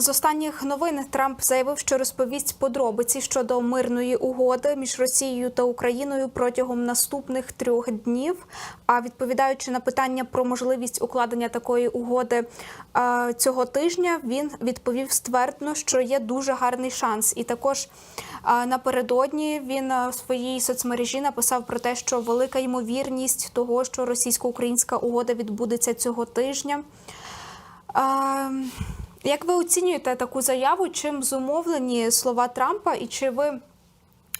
З останніх новин Трамп заявив, що розповість подробиці щодо мирної угоди між Росією та Україною протягом наступних трьох днів. А відповідаючи на питання про можливість укладення такої угоди е, цього тижня, він відповів ствердно, що є дуже гарний шанс. І також е, напередодні він е, в своїй соцмережі написав про те, що велика ймовірність того, що російсько-українська угода відбудеться цього тижня. Як ви оцінюєте таку заяву? Чим зумовлені слова Трампа, і чи ви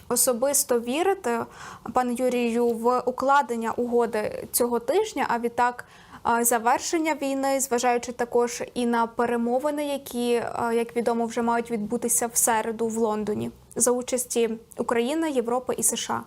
особисто вірите, пане Юрію, в укладення угоди цього тижня? А відтак завершення війни, зважаючи також і на перемовини, які, як відомо, вже мають відбутися в середу в Лондоні за участі України, Європи і США?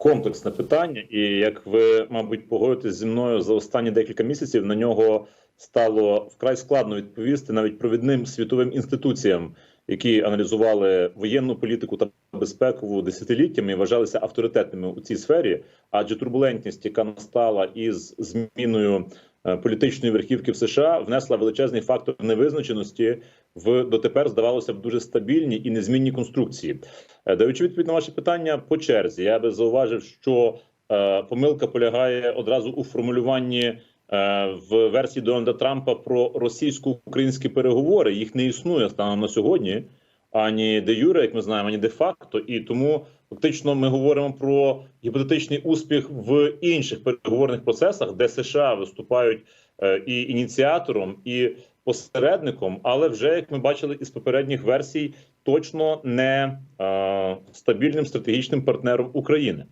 комплексне питання, і як ви, мабуть, погодитесь зі мною за останні декілька місяців, на нього стало вкрай складно відповісти навіть провідним світовим інституціям, які аналізували воєнну політику та безпекову десятиліттями і вважалися авторитетними у цій сфері. Адже турбулентність, яка настала із зміною е, політичної верхівки в США, внесла величезний фактор невизначеності в дотепер здавалося б дуже стабільні і незмінні конструкції. Е, Даючи відповідь на ваше питання по черзі, я би зауважив, що е, помилка полягає одразу у формулюванні в версії Дональда Трампа про російсько-українські переговори. Їх не існує станом на сьогодні, ані де юре, як ми знаємо, ані де факто. І тому фактично ми говоримо про гіпотетичний успіх в інших переговорних процесах, де США виступають е, і ініціатором, і посередником, але вже як ми бачили із попередніх версій, точно не е, стабільним стратегічним партнером України.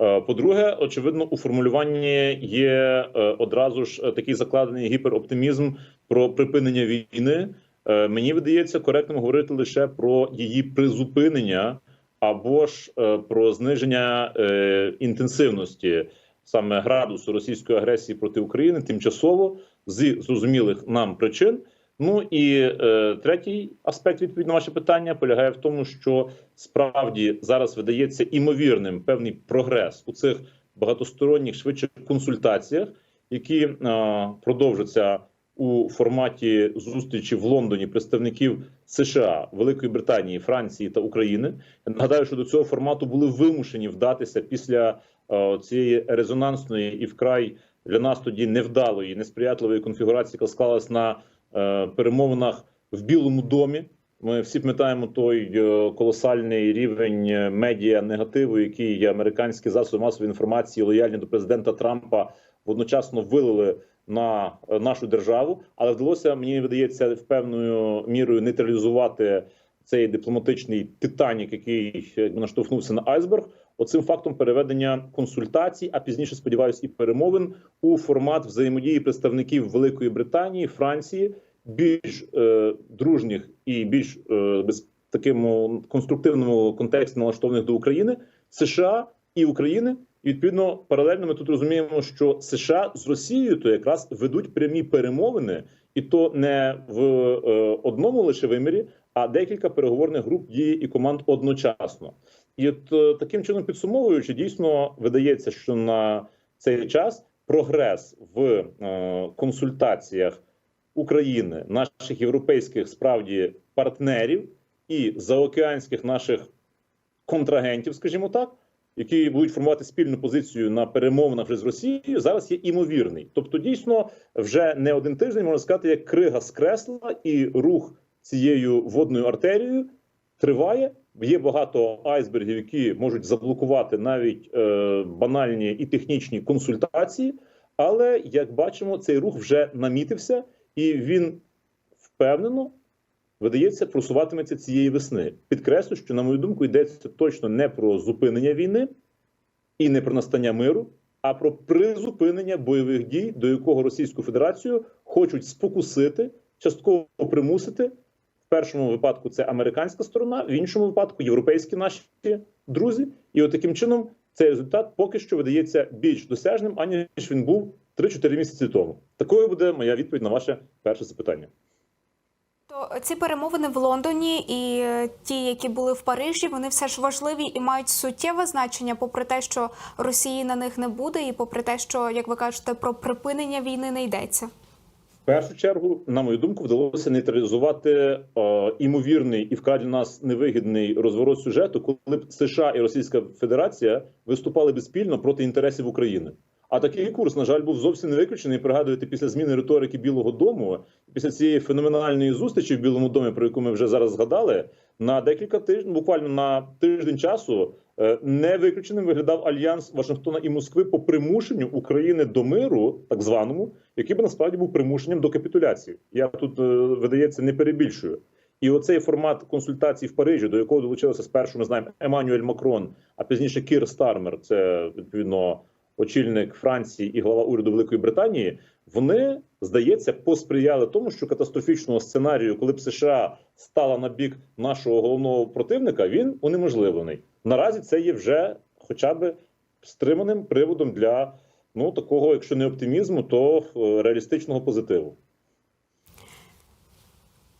Е, По-друге, очевидно, у формулюванні є е, одразу ж е, такий закладений гіпероптимізм про припинення війни. Мені видається коректним говорити лише про її призупинення або ж про зниження інтенсивності саме градусу російської агресії проти України тимчасово з зрозумілих нам причин. Ну і е, третій аспект відповіді на ваше питання полягає в тому, що справді зараз видається імовірним певний прогрес у цих багатосторонніх швидше консультаціях, які е, продовжаться у форматі зустрічі в Лондоні представників США, Великої Британії, Франції та України. Я нагадаю, що до цього формату були вимушені вдатися після е, цієї резонансної і вкрай для нас тоді невдалої, несприятливої конфігурації, яка склалась на перемовинах в Білому домі. Ми всі пам'ятаємо той е, колосальний рівень е, медіа негативу, який американські засоби масової інформації, лояльні до президента Трампа, водночасно вилили на е, нашу державу, але вдалося мені видається в певною мірою нейтралізувати цей дипломатичний титанік, який наштовхнувся на айсберг. Оцим фактом переведення консультацій, а пізніше сподіваюся, і перемовин у формат взаємодії представників Великої Британії, Франції, більш е, дружніх і більш е, без такому конструктивному контексті налаштованих до України, США і України. І відповідно паралельно ми тут розуміємо, що США з Росією то якраз ведуть прямі перемовини, і то не в е, одному лише вимірі, а декілька переговорних груп діє і команд одночасно. І от е, таким чином підсумовуючи, дійсно видається, що на цей час прогрес в е, консультаціях України, наших європейських справді партнерів і заокеанських наших контрагентів, скажімо так, які будуть формувати спільну позицію на перемовинах вже з Росією, зараз є імовірний. Тобто, дійсно, вже не один тиждень можна сказати, як крига скресла, і рух цією водною артерією триває. Є багато айсбергів, які можуть заблокувати навіть е, банальні і технічні консультації. Але як бачимо, цей рух вже намітився, і він впевнено видається, просуватиметься цієї весни. Підкреслю, що на мою думку йдеться точно не про зупинення війни і не про настання миру, а про призупинення бойових дій, до якого Російську Федерацію хочуть спокусити, частково примусити. Першому випадку це американська сторона, в іншому випадку європейські наші друзі. І от таким чином цей результат поки що видається більш досяжним, аніж він був 3-4 місяці тому. Такою буде моя відповідь на ваше перше запитання. То ці перемовини в Лондоні і ті, які були в Парижі, вони все ж важливі і мають суттєве значення, попри те, що Росії на них не буде, і попри те, що як ви кажете, про припинення війни не йдеться. Першу чергу, на мою думку, вдалося нейтралізувати е, імовірний і вкрай для нас невигідний розворот сюжету, коли б США і Російська Федерація виступали б спільно проти інтересів України. А такий курс, на жаль, був зовсім не виключений. Пригадуєте, після зміни риторики Білого Дому, після цієї феноменальної зустрічі в Білому домі, про яку ми вже зараз згадали, на декілька тижнів, буквально на тиждень часу, не виключеним виглядав альянс Вашингтона і Москви по примушенню України до миру, так званому, який би насправді був примушенням до капітуляції. Я тут е, видається не перебільшую. І оцей формат консультацій в Парижі, до якого долучилися спершу, ми знаємо Еммануель Макрон, а пізніше Кір Стармер, це відповідно очільник Франції і глава уряду Великої Британії. Вони здається посприяли тому, що катастрофічного сценарію, коли б США стала на бік нашого головного противника, він унеможливлений. Наразі це є вже хоча б стриманим приводом для ну такого, якщо не оптимізму, то е, реалістичного позитиву.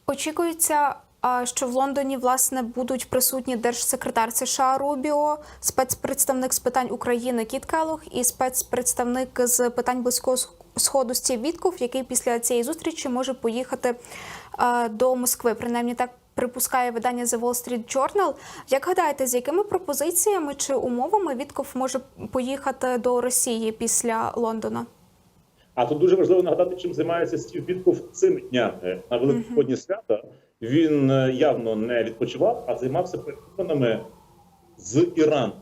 Очікується, що в Лондоні власне будуть присутні держсекретар США Рубіо, спецпредставник з питань України Кіт Келлог і спецпредставник з питань близького сходу Стів Вітков, який після цієї зустрічі може поїхати до Москви. Принаймні так припускає видання The Wall Street Journal. Як гадаєте, з якими пропозиціями чи умовами Вітков може поїхати до Росії після Лондона? А тут дуже важливо нагадати, чим займається Стів Вітков цими днями на великодні свята. Він е, явно не відпочивав, а займався перемовинами з Іраном.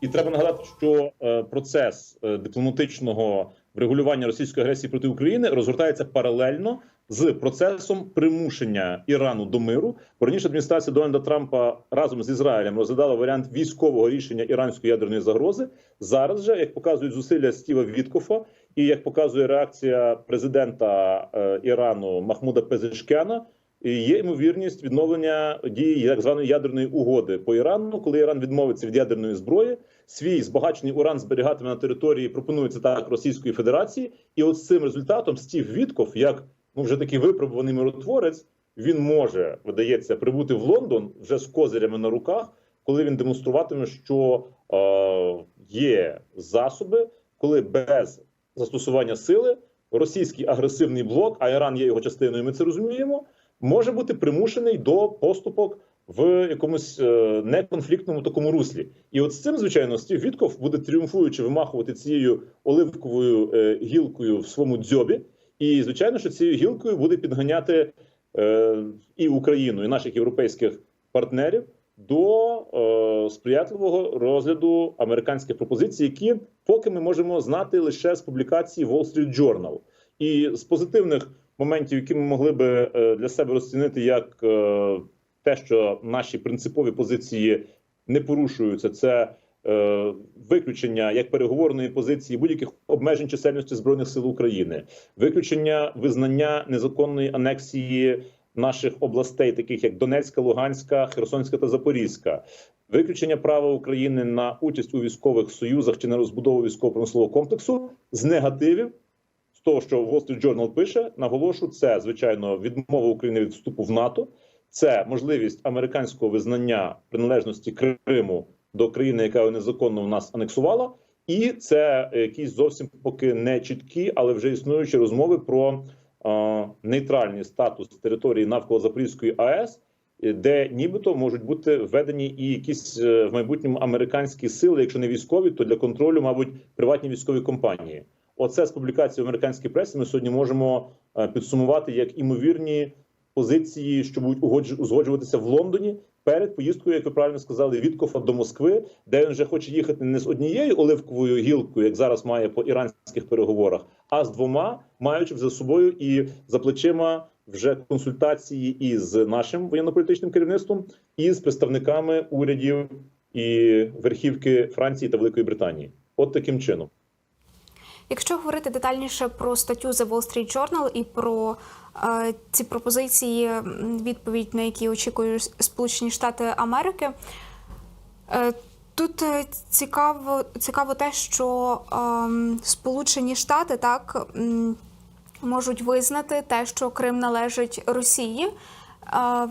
І треба нагадати, що е, процес е, дипломатичного врегулювання російської агресії проти України розгортається паралельно з процесом примушення Ірану до миру. Раніше адміністрація Дональда Трампа разом з Ізраїлем розглядала варіант військового рішення іранської ядерної загрози. Зараз же, як показують зусилля Стіва Віткофа, і як показує реакція президента е, Ірану Махмуда Пезешкяна, є ймовірність відновлення дії так званої ядерної угоди по Ірану, коли Іран відмовиться від ядерної зброї, свій збагачений уран зберігатиме на території, пропонується так Російської Федерації, і от з цим результатом Стів Вітков, як ну вже такий випробуваний миротворець, він може видається прибути в Лондон вже з козирями на руках, коли він демонструватиме, що е, є засоби, коли без застосування сили російський агресивний блок, а Іран є його частиною. Ми це розуміємо може бути примушений до поступок в якомусь е, неконфліктному такому руслі. І от з цим, звичайно, Стів Вітков буде тріумфуючи вимахувати цією оливковою е, гілкою в своєму дзьобі. І звичайно, що цією гілкою буде підганяти е, і Україну, і наших європейських партнерів до сприятливого розгляду американських пропозицій, які поки ми можемо знати лише з публікації Wall Street Journal. І з позитивних моментів, які ми могли би для себе розцінити як те, що наші принципові позиції не порушуються, це е, виключення як переговорної позиції будь-яких обмежень чисельності збройних сил України, виключення визнання незаконної анексії наших областей, таких як Донецька, Луганська, Херсонська та Запорізька. Виключення права України на участь у військових союзах чи на розбудову військово-промислового комплексу з негативів з того, що Wall Street Journal пише, наголошу, це звичайно відмова України від вступу в НАТО, це можливість американського визнання приналежності Криму до країни, яка незаконно в нас анексувала, і це якісь зовсім поки не чіткі, але вже існуючі розмови про е, нейтральний статус території навколо Запорізької АЕС. Де нібито можуть бути введені і якісь е, в майбутньому американські сили, якщо не військові, то для контролю, мабуть, приватні військові компанії. Оце з публікації в американській пресі ми сьогодні можемо е, підсумувати як імовірні позиції, що будуть узгоджуватися в Лондоні перед поїздкою, як ви правильно сказали, Віткофа до Москви, де він вже хоче їхати не з однією оливковою гілкою, як зараз має по іранських переговорах, а з двома, маючи за собою і за плечима вже консультації із нашим воєнно-політичним керівництвом, і з представниками урядів і верхівки Франції та Великої Британії. От таким чином. Якщо говорити детальніше про статтю The Wall Street Journal і про е, ці пропозиції, відповідь на які очікують Сполучені Штати Америки, е, тут е, цікаво, цікаво те, що ем, Сполучені Штати так можуть визнати те, що Крим належить Росії. Е,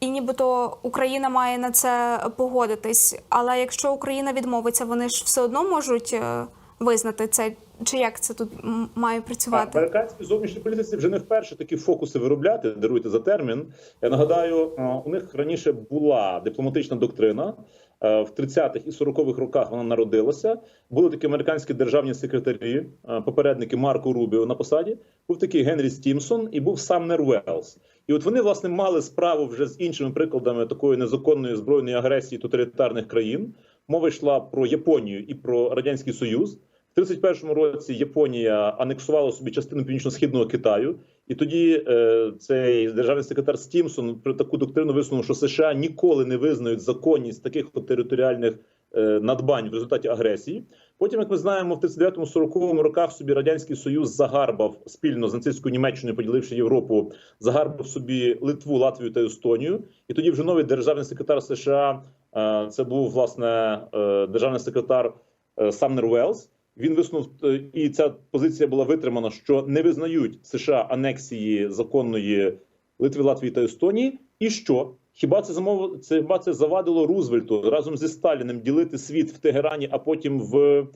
і нібито Україна має на це погодитись. Але якщо Україна відмовиться, вони ж все одно можуть е, визнати це? Чи як це тут має працювати? американські зовнішні політиці вже не вперше такі фокуси виробляти. Даруйте за термін. Я нагадаю, у них раніше була дипломатична доктрина. В 30-х і 40-х роках вона народилася. Були такі американські державні секретарі, попередники Марко Рубіо на посаді. Був такий Генрі Стімсон і був Самнер Велс. І от вони власне мали справу вже з іншими прикладами такої незаконної збройної агресії тоталітарних країн. Мова йшла про Японію і про радянський Союз. В 31-му році Японія анексувала собі частину північно-східного Китаю, і тоді е, цей державний секретар Стімсон про таку доктрину висунув, що США ніколи не визнають законність таких територіальних е, надбань в результаті агресії. Потім, як ми знаємо, в 39-40 роках собі радянський союз загарбав спільно з нацистською Німеччиною, поділивши Європу, загарбав собі Литву, Латвію та Естонію. І тоді вже новий державний секретар США е, це був власне е, державний секретар е, Самнер Велс. Він висунув е, і ця позиція була витримана, що не визнають США анексії законної Литви, Латвії та Естонії. І що хіба це замов... це хіба це завадило Рузвельту разом зі Сталіним ділити світ в Тегерані, а потім в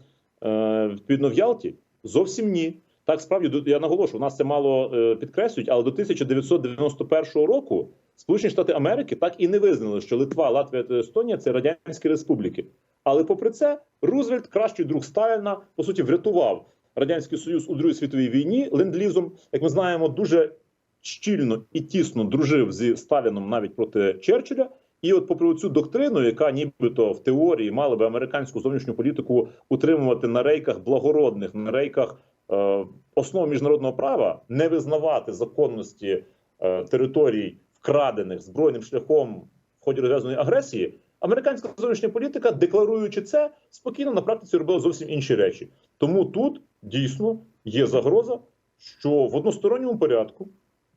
е, в Ялті? Зовсім ні. Так справді я наголошую, нас це мало е, підкреслюють, але до 1991 року Сполучені Штати Америки так і не визнали, що Литва, Латвія та Естонія це радянські республіки. Але попри це, Рузвельт, кращий друг Сталіна, по суті, врятував радянський союз у Другій світовій війні ленд-лізом. Як ми знаємо, дуже щільно і тісно дружив зі Сталіном навіть проти Черчилля. І от, попри цю доктрину, яка нібито в теорії мала би американську зовнішню політику утримувати на рейках благородних, на рейках е, основ міжнародного права, не визнавати законності е, територій, вкрадених збройним шляхом в ході розв'язаної агресії, американська зовнішня політика, декларуючи це, спокійно на практиці робила зовсім інші речі. Тому тут дійсно є загроза, що в односторонньому порядку,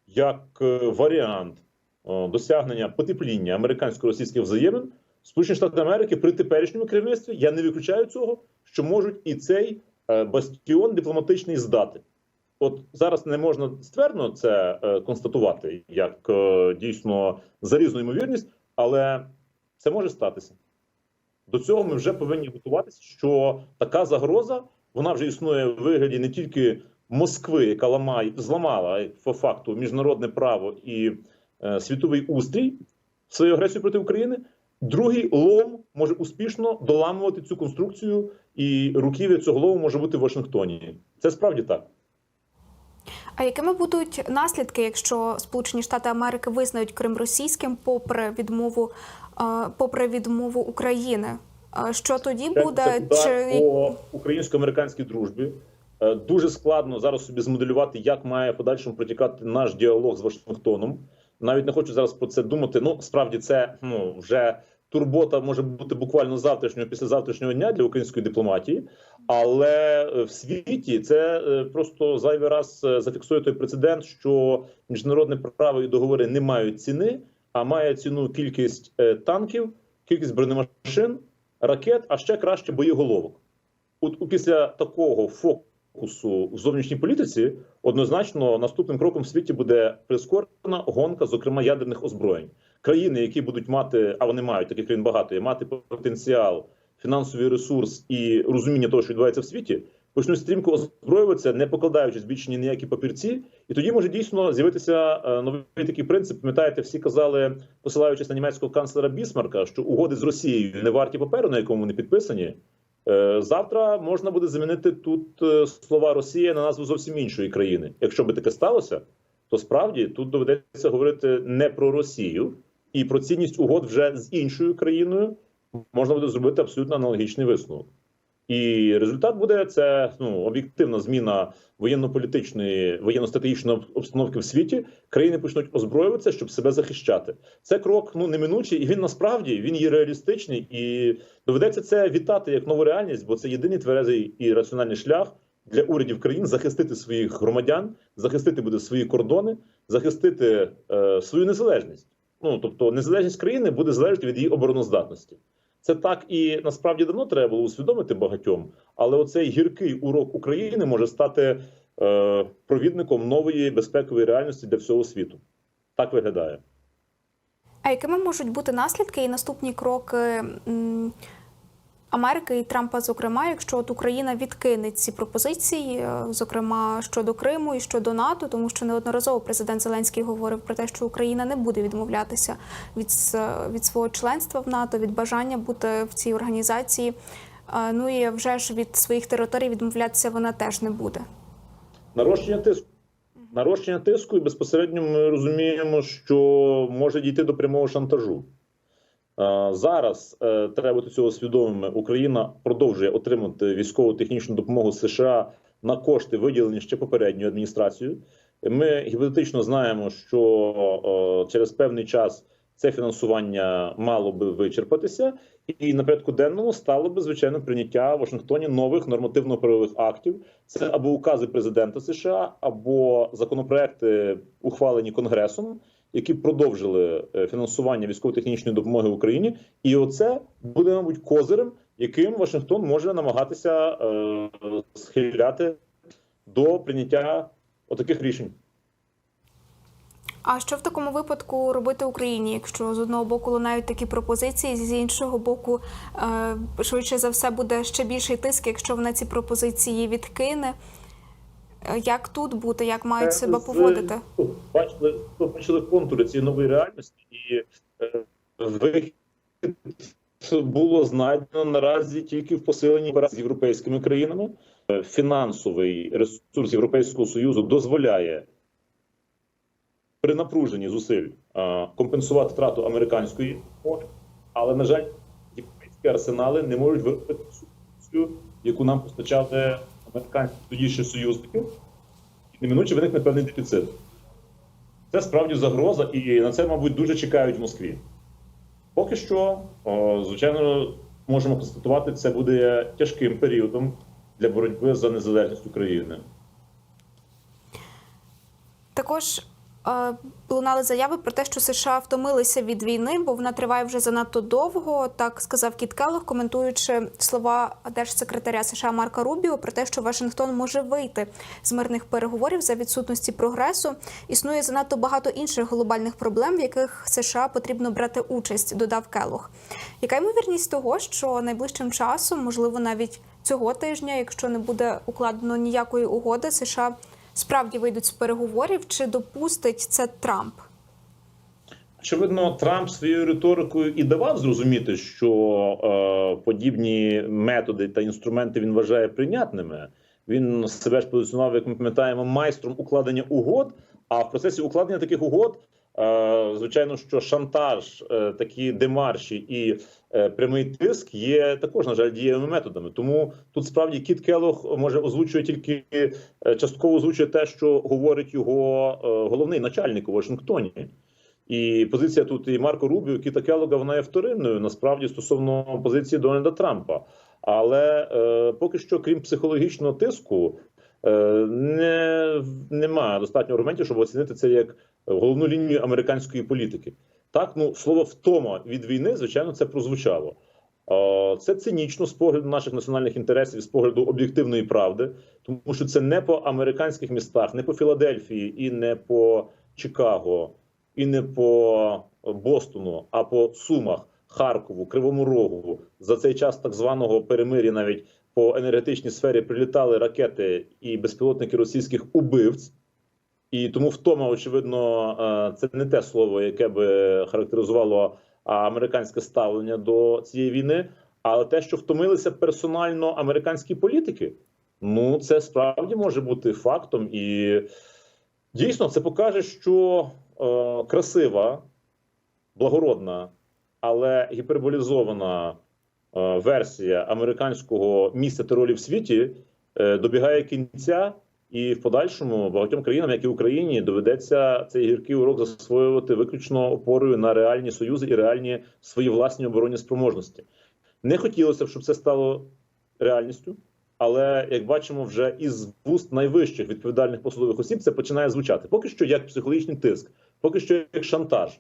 як е, варіант е, досягнення потепління американсько-російських взаємин, Сполучені Штати Америки при теперішньому керівництві я не виключаю цього, що можуть і цей е, бастіон дипломатичний здати. От зараз не можна ствердно це констатувати як дійсно залізну ймовірність, але це може статися. До цього ми вже повинні готуватися, що така загроза вона вже існує в вигляді не тільки Москви, яка ламає зламала по факту міжнародне право і е, світовий устрій своєю агресією проти України. Другий лом може успішно доламувати цю конструкцію, і руків'я цього лому може бути в Вашингтоні. Це справді так. А якими будуть наслідки, якщо Сполучені Штати Америки визнають Крим російським, попри відмову, попри відмову України? Що тоді Це буде? удар Чи по українсько-американській дружбі. Е, Дуже складно зараз собі змоделювати, як має подальшому протікати наш діалог з Вашингтоном. Навіть не хочу зараз про це думати. Ну справді це ну вже турбота може бути буквально завтрашнього, післязавтрашнього дня для української дипломатії. Але е, в світі це е, просто зайвий раз зафіксує той прецедент, що міжнародне право і договори не мають ціни, а має ціну кількість е, танків, кількість бронемашин, ракет, а ще краще боєголовок. От після такого фокусу в зовнішній політиці однозначно наступним кроком в світі буде прискорена гонка, зокрема ядерних озброєнь. Країни, які будуть мати, а вони мають таких країн багато, і мати потенціал, фінансовий ресурс і розуміння того, що відбувається в світі, почнуть стрімко озброюватися, не покладаючись більше ні на які папірці, і тоді може дійсно з'явитися е, новий такий принцип. Пам'ятаєте, всі казали, посилаючись на німецького канцлера Бісмарка, що угоди з Росією не варті паперу, на якому вони підписані. Е, Завтра можна буде замінити тут е, слова Росія на назву зовсім іншої країни. Якщо би таке сталося, то справді тут доведеться говорити не про Росію і про цінність угод вже з іншою країною можна буде зробити абсолютно аналогічний висновок. І результат буде це ну об'єктивна зміна воєнно-політичної воєнно-стратегічної обстановки в світі. Країни почнуть озброюватися, щоб себе захищати. Це крок ну неминучий, і він насправді він є реалістичний, і доведеться це вітати як нову реальність, бо це єдиний тверезий і раціональний шлях для урядів країн захистити своїх громадян, захистити буде свої кордони, захистити е, свою незалежність. Ну тобто, незалежність країни буде залежати від її обороноздатності. Це так і насправді давно треба було усвідомити багатьом, але оцей гіркий урок України може стати е, провідником нової безпекової реальності для всього світу. Так виглядає. а якими можуть бути наслідки і наступні кроки Америки і Трампа, зокрема, якщо от Україна відкине ці пропозиції, е, зокрема щодо Криму і щодо НАТО, тому що неодноразово президент Зеленський говорив про те, що Україна не буде відмовлятися від, від свого членства в НАТО, від бажання бути в цій організації. Е, Ну і вже ж від своїх територій відмовлятися вона теж не буде. Нарощення тиску. Нарощення тиску, і безпосередньо ми розуміємо, що може дійти до прямого шантажу. Зараз е, треба бути цього свідомими. Україна продовжує отримати військову технічну допомогу США на кошти, виділені ще попередньою адміністрацією. Ми гіпотетично знаємо, що е, через певний час це фінансування мало би вичерпатися, і на порядку денному стало би звичайно прийняття в Вашингтоні нових нормативно-правових актів. Це або укази президента США, або законопроекти, ухвалені Конгресом, які продовжили е, фінансування військово-технічної допомоги Україні. І оце буде, мабуть, козирем, яким Вашингтон може намагатися е, схиляти до прийняття отаких рішень. А що в такому випадку робити Україні, якщо з одного боку лунають такі пропозиції, з іншого боку, е, швидше за все буде ще більший тиск, якщо вона ці пропозиції відкине. Е, Як тут бути, як мають себе поводити? ну, Бачили, побачили контури цієї нової реальності, і е, вихід було знайдено наразі тільки в посиленні з європейськими країнами. Е, Фінансовий ресурс Європейського союзу дозволяє при напруженні зусиль е, компенсувати втрату американської допомоги, але на жаль, європейські арсенали не можуть виробити яку нам постачали американські тоді ще союзники і неминуче виникне певний дефіцит. Це справді загроза, і на це, мабуть, дуже чекають в Москві. Поки що, звичайно, можемо констатувати, це буде тяжким періодом для боротьби за незалежність України. Також лунали заяви про те, що США втомилися від війни, бо вона триває вже занадто довго. Так сказав Кіт Келлог, коментуючи слова держсекретаря США Марка Рубіо про те, що Вашингтон може вийти з мирних переговорів за відсутності прогресу. Існує занадто багато інших глобальних проблем, в яких США потрібно брати участь, додав Келлог. Яка ймовірність того, що найближчим часом, можливо, навіть цього тижня, якщо не буде укладено ніякої угоди, США справді вийдуть з переговорів, чи допустить це Трамп? Очевидно, Трамп своєю риторикою і давав зрозуміти, що е, подібні методи та інструменти він вважає прийнятними. Він себе ж позиціонував, як ми пам'ятаємо, майстром укладення угод. А в процесі укладення таких угод, звичайно, що шантаж, е, такі демарші і е, прямий тиск є також, на жаль, дієвими методами. Тому тут справді Кіт Келох може озвучує тільки е, частково озвучує те, що говорить його е, головний начальник у Вашингтоні. І позиція тут і Марко Рубіо, і Кіта Келлога, вона є вторинною насправді стосовно позиції Дональда Трампа. Але е, поки що, крім психологічного тиску, е, не немає достатньо аргументів, щоб оцінити це як головну лінію американської політики. Так, ну слово втома від війни, звичайно, це прозвучало. Це цинічно з погляду наших національних інтересів, з погляду об'єктивної правди, тому що це не по американських містах, не по Філадельфії і не по Чикаго і не по Бостону, а по Сумах, Харкову, Кривому Рогу за цей час так званого перемир'я навіть по енергетичній сфері прилітали ракети і безпілотники російських убивць. І тому втома, очевидно, е, це не те слово, яке би характеризувало американське ставлення до цієї війни, але те, що втомилися персонально американські політики, ну це справді може бути фактом. І дійсно це покаже, що е, красива, благородна, але гіперболізована е, версія американського місця та в світі е, добігає кінця, і в подальшому багатьом країнам, як і Україні, доведеться цей гіркий урок засвоювати виключно опорою на реальні союзи і реальні свої власні оборонні спроможності. Не хотілося б, щоб це стало реальністю. Але як бачимо, вже із вуст найвищих відповідальних посадових осіб це починає звучати поки що як психологічний тиск, поки що як шантаж.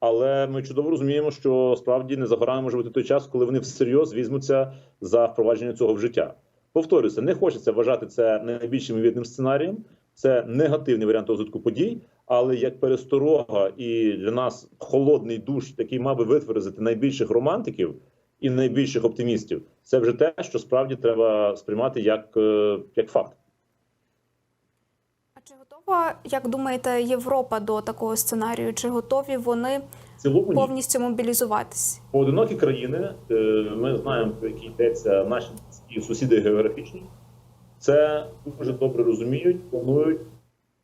Але ми чудово розуміємо, що справді не за горами може бути той час, коли вони всерйоз візьмуться за впровадження цього в життя. Повторюся, не хочеться вважати це найбільш ймовірним сценарієм. Це негативний варіант розвитку подій, але як пересторога і для нас холодний душ, який мав би витверзити найбільших романтиків і найбільших оптимістів. Це вже те, що справді треба сприймати як, е, як факт. А чи готова, як думаєте, Європа до такого сценарію? Чи готові вони цілому повністю мобілізуватись? Поодинокі країни, е, ми знаємо, про які йдеться наші близькі сусіди географічні, це дуже добре розуміють, планують,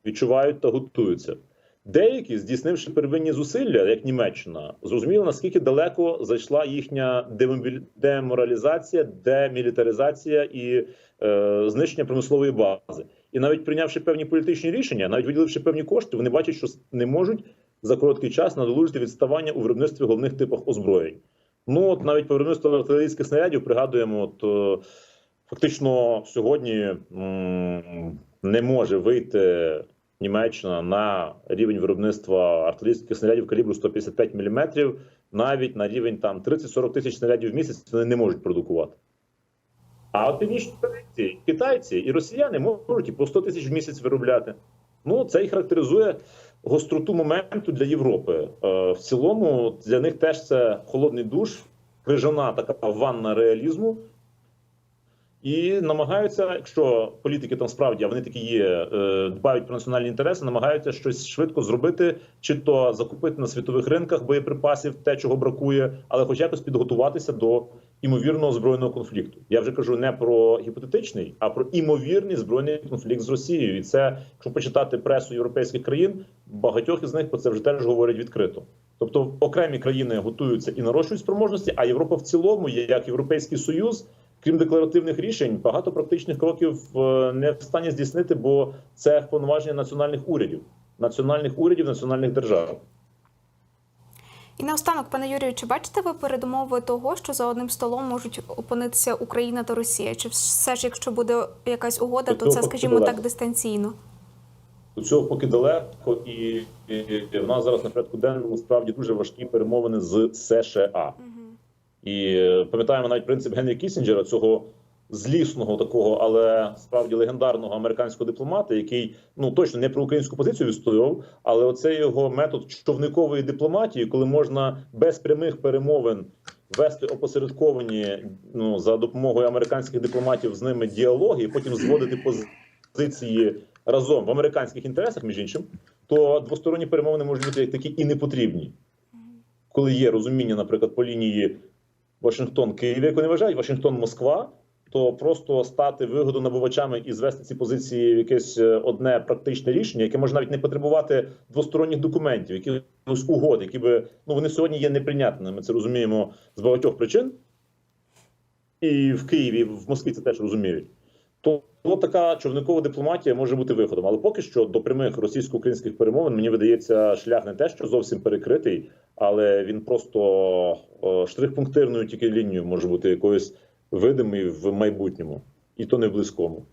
відчувають та готуються. Деякі, здійснивши первинні зусилля, як Німеччина, зрозуміли, наскільки далеко зайшла їхня деморалізація, демілітаризація і е, знищення промислової бази. І навіть прийнявши певні політичні рішення, навіть виділивши певні кошти, вони бачать, що не можуть за короткий час надолужити відставання у виробництві головних типах озброєнь. Ну от навіть по виробництву артилерійських снарядів пригадуємо, от е, фактично сьогодні не може вийти Німеччина на рівень виробництва артилерійських снарядів калібру 155 мм, навіть на рівень там 30-40 тисяч снарядів в місяць вони не можуть продукувати. А от північні корейці, китайці і росіяни можуть і по 100 тисяч в місяць виробляти. Ну це і характеризує гостроту моменту для Європи. Е, в цілому для них теж це холодний душ, крижана така ванна реалізму. І намагаються, якщо політики там справді, а вони такі є, е, дбають про національні інтереси, намагаються щось швидко зробити, чи то закупити на світових ринках боєприпасів, те, чого бракує, але хоч якось підготуватися до імовірного збройного конфлікту. Я вже кажу не про гіпотетичний, а про імовірний збройний конфлікт з Росією. І це, якщо почитати пресу європейських країн, багатьох із них про це вже теж говорять відкрито. Тобто окремі країни готуються і нарощують спроможності, а Європа в цілому, як Європейський Союз, крім декларативних рішень, багато практичних кроків е, не в стані здійснити, бо це повноваження національних урядів, національних урядів, національних держав. І наостанок, пане Юрію, чи бачите ви передумови того, що за одним столом можуть опинитися Україна та Росія? Чи все ж, якщо буде якась угода, то це, скажімо так, дистанційно? До цього поки далеко, і, і, і в нас зараз на порядку денному справді дуже важкі перемовини з США. І е, пам'ятаємо навіть принцип Генрі Кісінджера, цього злісного такого, але справді легендарного американського дипломата, який ну точно не про українську позицію відстоював, але оцей його метод човникової дипломатії, коли можна без прямих перемовин вести опосередковані ну за допомогою американських дипломатів з ними діалоги, і потім зводити позиції разом в американських інтересах, між іншим, то двосторонні перемовини можуть бути як такі і не потрібні, коли є розуміння, наприклад, по лінії Вашингтон Київ, як вони вважають, Вашингтон Москва, то просто стати вигодонабувачами і звести ці позиції в якесь е, одне практичне рішення, яке може навіть не потребувати двосторонніх документів, якихось угод, які би ну вони сьогодні є неприйнятними. Ми це розуміємо з багатьох причин. І в Києві, і в Москві це теж розуміють. То, така човникова дипломатія може бути виходом. Але поки що до прямих російсько-українських перемовин мені видається шлях не те, що зовсім перекритий, але він просто е, штрих-пунктирною тільки лінією може бути якоюсь видимий в майбутньому, і то не в близькому.